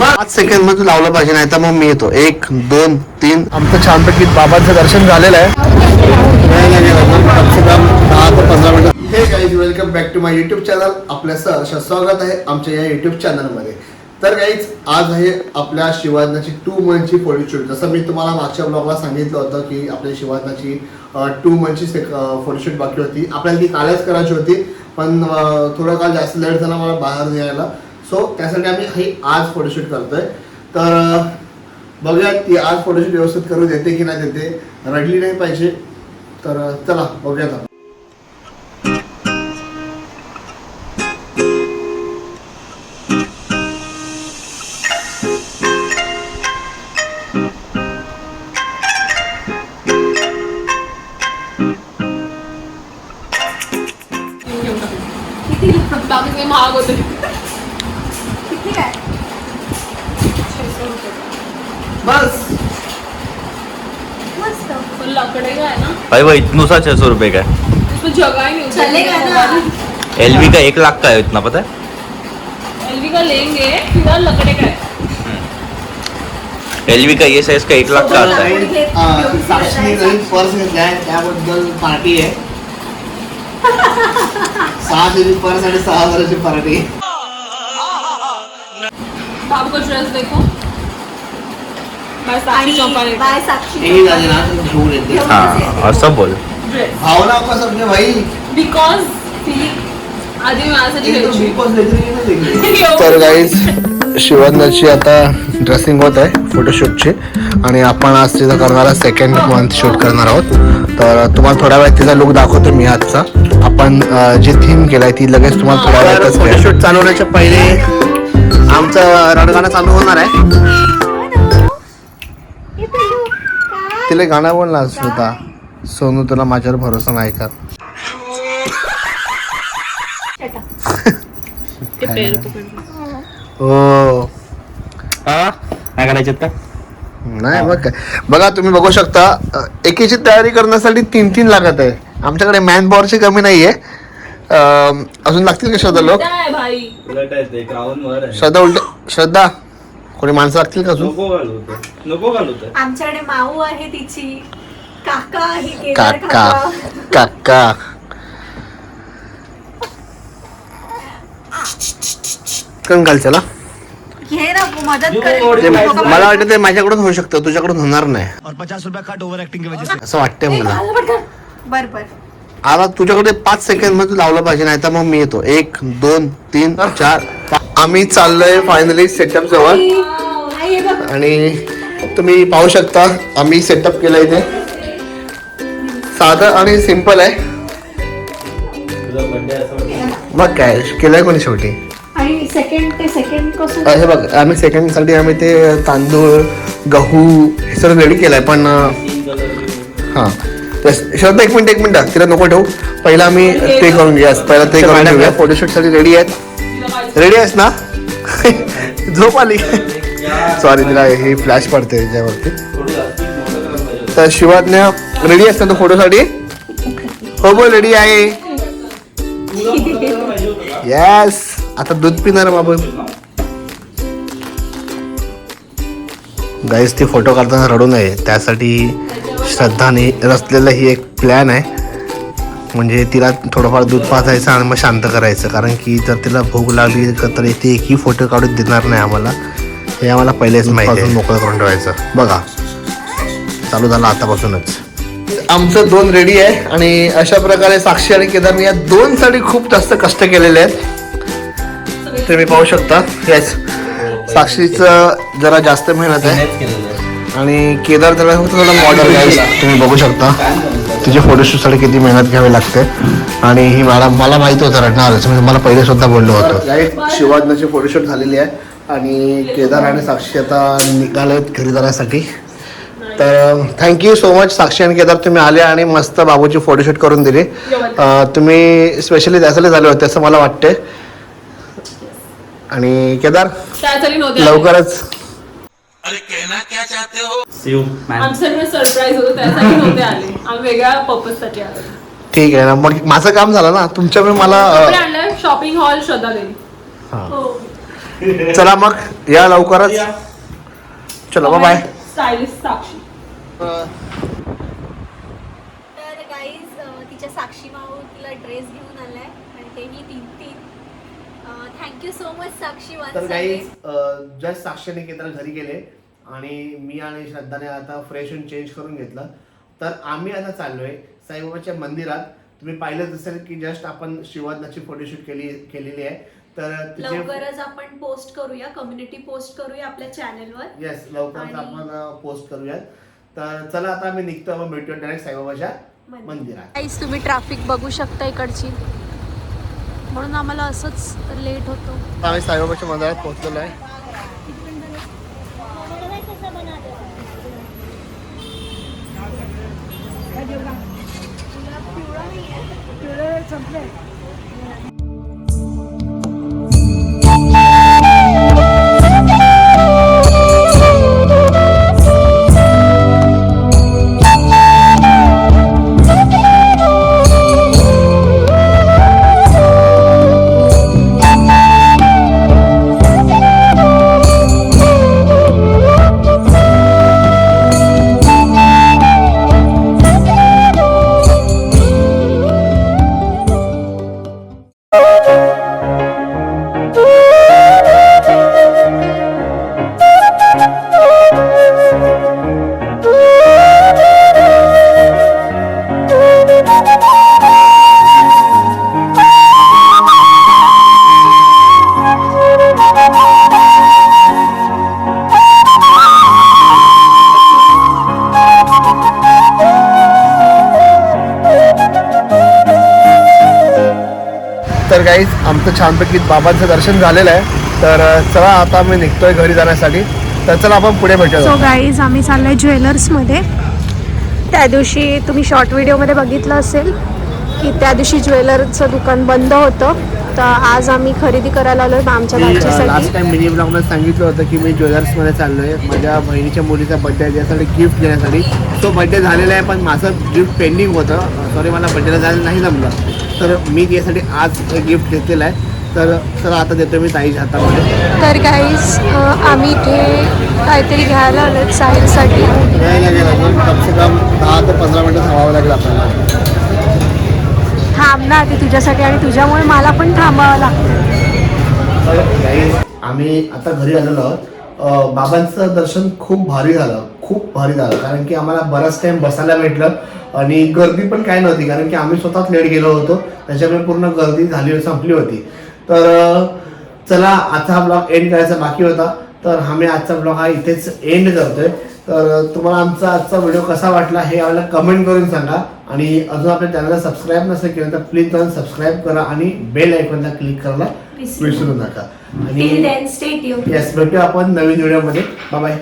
पाच सेकंडमध्ये लावलं पाहिजे नाही तर मग मी येतो. एक दोन तीन. आमचं छानपैकी बाबांचं दर्शन झालेलं आहे. हे welcome back to my YouTube channel आपल्या सहर्ष स्वागत आहे आमच्या या युट्यूब चॅनलमध्ये तर गाईज आज आहे आपल्या शिवाजनाची टू मंथची फोटोशूट जसं मी तुम्हाला मागच्या ब्लॉगला सांगितलं होतं की आपल्या शिवाजनाची टू मंथची फोटोशूट बाकी होती. आपल्याला ती कालच करायची होती पण थोडं काल जास्त लेट झाला मला बाहेर यायला. सो त्यासाठी आम्ही हे आज फोटोशूट करतोय. तर बघूया ती आज फोटोशूट व्यवस्थित करून देते की नाही देते. रडली नाही पाहिजे. तर चला बघूयात आपण. बस. भाई वो इतना सा छह सौ रुपए का है उसमें जगह ही नहीं चलेगा ना? एलवी का एक लाख का है इतना पता है? एलवी का लेंगे फिलहाल लकड़े का है। एलवी का ये साइज का एक लाख का आता है अं, साक्षीने नवीन पर्स घेतलाय त्याबद्दल पार्टी आहे सहा हजाराची पर्स आणि सहा हजाराची पार्टी बाबू का ड्रेस देखो। साक्षी आणि बाय साक्षी हे सब बोल. भावना आपका सबने भाई. बिकॉज आधी. तर गाईज शिवंदाची आता ड्रेसिंग होत आहे फोटोशूटची आणि आपण आज तिचा करणार सेकंड मंथ शूट करणार आहोत. तर तुम्हाला थोड्या वेळात तिचा लुक दाखवतो मी आजचा. आपण जी थीम केलाय ती लगेच तुम्हाला थोड्या वेळातच फोटोशूट चालू होण्याच्या पहिले आमचं रणगाणं चालू होणार आहे. तिला गाणं बोल ना श्रुता. सोनू तुला माझ्यावर भरोसा नाही का? ते पैर पकडून. हो. काय करायचं नाही बघ काय. बघा तुम्ही बघू शकता एकीची तयारी करण्यासाठी तीन तीन लागत आहे. आमच्याकडे मॅन पॉवरची कमी नाहीये. अम, अजून लागतील का श्रद्धा लोक? आहे आहे श्रद्धा उलट श्रद्धा. कोणी माणसं लागतील का अजून? नको घालू नको घालू आमच्याकडे माऊ आहे तिची. काका आहे केदार काका. काका. काका. कण घाल चला. घे ना मदत यो, करेल ओढ- ते काय बघा, मला वाटतं ते माझ्याकडून होऊ शकतं तुझ्याकडून होणार नाही. असं वाटतंय मला. बर बर. आता तुझ्याकडे पाच सेकंडमध्ये लावलं पाहिजे नाही तर मग मी येतो. एक दोन तीन चार. आम्ही चाललोय फायनली सेटअप जवळ. आणि तुम्ही पाहू शकता आम्ही सेटअप केलंय इथे. साधं आणि सिंपल आहे. मग काय केलंय कोणी शेवटी? हे बघ आम्ही सेकंडसाठी आम्ही ते तांदूळ गहू हे सगळं रेडी केलंय पण. हा. श्रद्धा एक मिनिट एक मिनिट. तिला नको ठेवू. पहिला आम्ही ते करून घेऊया पहिला ते करून घेऊया फोटोशूटसाठी रेडी आहेत? रेडी आहेस ना? झोप आली. सॉरी तिला ही फ्लॅश पडते त्याच्यावरती. तर शिवाज्ञा रेडी असतात ना फोटोसाठी हो बोल रेडी आहे? येस आता दूध पिणार बाबा. गाईस ती फोटो काढताना रडू नये. त्यासाठी श्रद्धाने रचलेलं ही एक प्लॅन आहे. म्हणजे तिला थोडंफार दूध पाजायचं आणि मग शांत करायचं. कारण की जर तिला भूक लागली का तर ती एकही फोटो काढून देणार नाही आम्हाला. हे आम्हाला पहिलेच माहिती आहे. मोकळं करून ठेवायचं. बघा. चालू झालं आतापासूनच. आमचं दोन रेडी आहे आणि अशा प्रकारे साक्षी आणि केदारने या दोन साठी खूप जास्त कष्ट केलेले आहेत. तुम्ही पाहू शकता. येस साक्षीचं जरा जास्त मेहनत आहे. आणि केदार त्याला फक्त थोडं मॉडल तुम्ही बघू शकता. तिच्या फोटोशूटसाठी किती मेहनत घ्यावी लागते. आणि ही मला मला माहिती होतं रडणारच म्हणजे मला पहिले सुद्धा बोललो होतो. शिवाजनाची फोटोशूट झालेली आहे. आणि केदार आणि साक्षी आता निघाले घरी जाण्यासाठी. तर थँक्यू सो मच साक्षी आणि केदार. तुम्ही आले आणि मस्त बाबूची फोटोशूट करून दिली. अं, तुम्ही स्पेशली त्यासाठी झाले होते असं मला वाटते आणि केदार त्यासाठी नव्हते आले. लवकरच See you, man. आमच्याकडे सरप्राईज होतं त्यासाठी नव्हते आले. आम्ही वेगळ्या पर्पजसाठी आलो. ठीक आहे ना मग माझं काम झालं ना तुमच्यामुळे मला कपडे अं, आणले शॉपिंग हॉल श्रद्धा देवी हा. हो. चला मग या लवकरच. चलो बाय स्टायलिस्ट साक्षी. तर गाईज तिच्या साक्षी माऊ तिला ड्रेस घेऊन आलाय आणि तेही तीन तीन थँक्यू सो मच साक्षी तर काही. जस्ट साक्षीने केंद्र घरी गेले आणि मी आणि श्रद्धाने आता फ्रेश होऊन चेंज करून घेतलं. तर आम्ही आता चाललोय साईबाबाच्या मंदिरात. तुम्ही पाहिलंच असेल की जस्ट आपण शिवाजनाची फोटोशूट केली केलेली आहे. तर लवकरच आपण पोस्ट करूया कम्युनिटी पोस्ट करूया आपल्या चॅनलवर येस लवकरच आपण पोस्ट करूयात. तर चला आता आम्ही निघतो भेटूया डायरेक्ट साईबाबाच्या मंदिर. मंदिरात. काहीच तुम्ही ट्रॅफिक बघू शकता इकडची. म्हणून आम्हाला असंच लेट होतो. आम्ही साईबाबाच्या मंदिरात पोहोचलेलो आहे. तर काहीच आमचं छानपैकी बाबांचं दर्शन झालेलं आहे. तर चला आता मी निघतोय घरी जाण्यासाठी. तर चला आपण पुढे सो भेटूया गाईज आम्ही चाललोय ज्वेलर्समध्ये त्या दिवशी तुम्ही शॉर्ट व्हिडिओमध्ये बघितलं असेल की त्या दिवशी ज्वेलरचं दुकान बंद होतं. तर आज आम्ही खरेदी करायला आलो आमच्या लास्ट टाइम मिनी सांगितलं होतं की मी ज्वेलर्समध्ये चाललोय. माझ्या बहिणीच्या मुलीचा बड्डे आहे त्यासाठी गिफ्ट घेण्यासाठी. तो बड्डे झालेला आहे पण माझं गिफ्ट पेंडिंग होतं. सॉरी मला बड्डेला जायला नाही जमलं. तर मी त्यासाठी आज गिफ्ट घेतलेलं आहे. तर चला आता देतो मी ताईच्या हातामध्ये. तर गाईज आम्ही इथे काहीतरी घ्यायला आलो साहिलसाठी नाही लागेल अजून कम से कम दहा ते पंधरा मिनटं थांबावं लागेल आपल्याला. थांब ना ते तुझ्यासाठी आणि तुझ्यामुळे मला पण थांबावं लागतं. तर guys, आम्ही आता घरी आलेलो आहोत. बाबांचं दर्शन खूप भारी झालं खूप भारी झालं. कारण की आम्हाला बराच टाइम बसायला भेटलं आणि गर्दी पण काय नव्हती कारण की आम्ही स्वतःच लेट गेलो होतो. त्याच्यामुळे पूर्ण गर्दी झाली संपली होती. तर चला आजचा हा ब्लॉग एंड करायचा बाकी होता. तर आम्ही आजचा ब्लॉग हा इथेच एंड करतोय. तर तुम्हाला आमचा आजचा व्हिडिओ कसा वाटला हे आम्हाला कमेंट करून सांगा. आणि अजून आपल्या चॅनलला सबस्क्राईब नसेल केलं तर प्लीज जाऊन सबस्क्राईब करा आणि बेल आयकॉनला क्लिक करायला विसरू नका. आणि येस भेटूया आपण नवीन व्हिडिओमध्ये बाय बाय